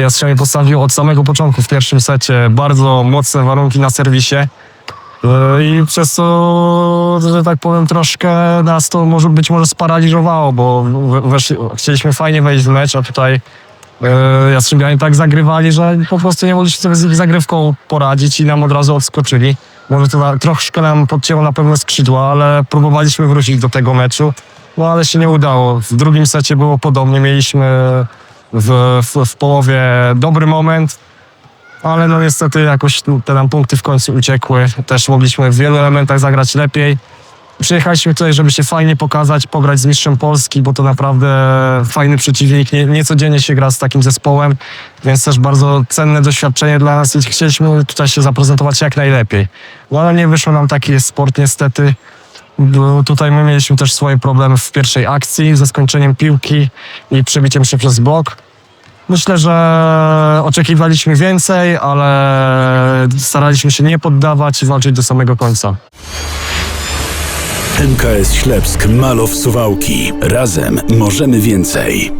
Jastrzębie postawił od samego początku w pierwszym secie bardzo mocne warunki na serwisie. E, I przez to, że tak powiem, troszkę nas to może być może sparaliżowało, bo weszli, chcieliśmy fajnie wejść w mecz, a tutaj e, Jastrzębianie tak zagrywali, że po prostu nie mogliśmy sobie z ich zagrywką poradzić i nam od razu odskoczyli. Może to troszkę nam podcięło na pewno skrzydła, ale próbowaliśmy wrócić do tego meczu, no ale się nie udało. W drugim secie było podobnie, mieliśmy w, w, w połowie dobry moment, ale no niestety jakoś tu te nam punkty w końcu uciekły. Też mogliśmy w wielu elementach zagrać lepiej. Przyjechaliśmy tutaj, żeby się fajnie pokazać, pograć z mistrzem Polski, bo to naprawdę fajny przeciwnik. Nie, niecodziennie się gra z takim zespołem, więc też bardzo cenne doświadczenie dla nas i chcieliśmy tutaj się zaprezentować jak najlepiej. No ale nie wyszło nam taki sport niestety. Bo tutaj my mieliśmy też swoje problemy w pierwszej akcji ze skończeniem piłki i przebiciem się przez blok. Myślę, że oczekiwaliśmy więcej, ale staraliśmy się nie poddawać i walczyć do samego końca. MKS Ślepsk Malow Suwałki. Razem możemy więcej.